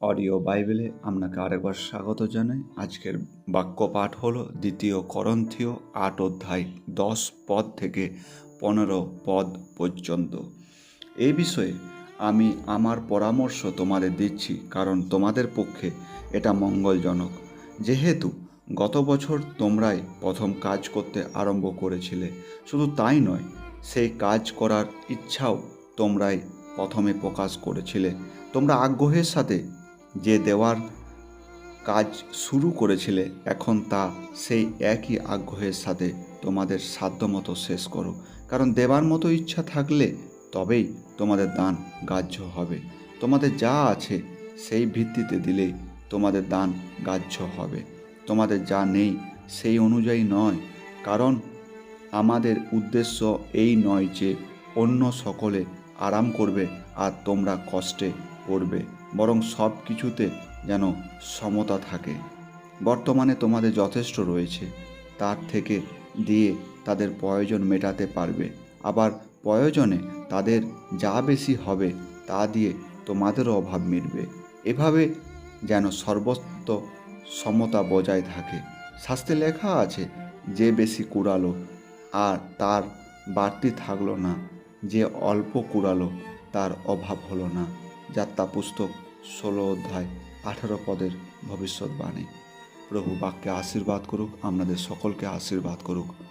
Audio বাইবেলে আপনাকে আরেকবার স্বাগত জানাই। আজকের বাক্য পাঠ হলো দ্বিতীয় করন্থীয় আট অধ্যায়, দশ পদ থেকে পনেরো পদ পর্যন্ত। এই বিষয়ে আমি আমার পরামর্শ তোমাদের দিচ্ছি, কারণ তোমাদের পক্ষে এটা মঙ্গলজনক। যেহেতু গত বছর তোমরাই প্রথম কাজ করতে আরম্ভ করেছিলে, শুধু তাই নয়, সেই কাজ করার ইচ্ছাও তোমরাই প্রথমে প্রকাশ করেছিলে। তোমরা আগ্রহের সাথে যে দেওয়ার কাজ শুরু করেছিলে, এখন তা সেই একই আগ্রহের সাথে তোমাদের সাধ্যমতো শেষ করো। কারণ দেবার মতো ইচ্ছা থাকলে তবেই তোমাদের দান গ্রাহ্য হবে। তোমাদের যা আছে সেই ভিত্তিতে দিলেই তোমাদের দান গ্রাহ্য হবে। তোমাদের যা নেই সেই অনুযায়ী নয়। কারণ আমাদের উদ্দেশ্য এই নয় যে অন্য সকলে আরাম করবে আর তোমরা কষ্টে পড়বে বরং সব কিছুতে যেন সমতা থাকে। বর্তমানে তোমাদের যথেষ্ট রয়েছে, তার থেকে দিয়ে তাদের প্রয়োজন মেটাতে পারবে। আবার প্রয়োজনে তাদের যা বেশি হবে, তা দিয়ে তোমাদেরও অভাব মিটবে। এভাবে যেন সর্বত্র সমতা বজায় থাকে। শাস্ত্রে লেখা আছে, যে বেশি কুড়ালো, আর তার বাড়তি থাকল না। যে অল্প কুড়ালো, তার অভাব হলো না। যাত্রা পুস্তক ষোলো অধ্যায় আঠারো পদের ভবিষ্যৎবাণী। প্রভু বাক্যে আশীর্বাদ করুক আপনাদের সকলকে আশীর্বাদ করুক।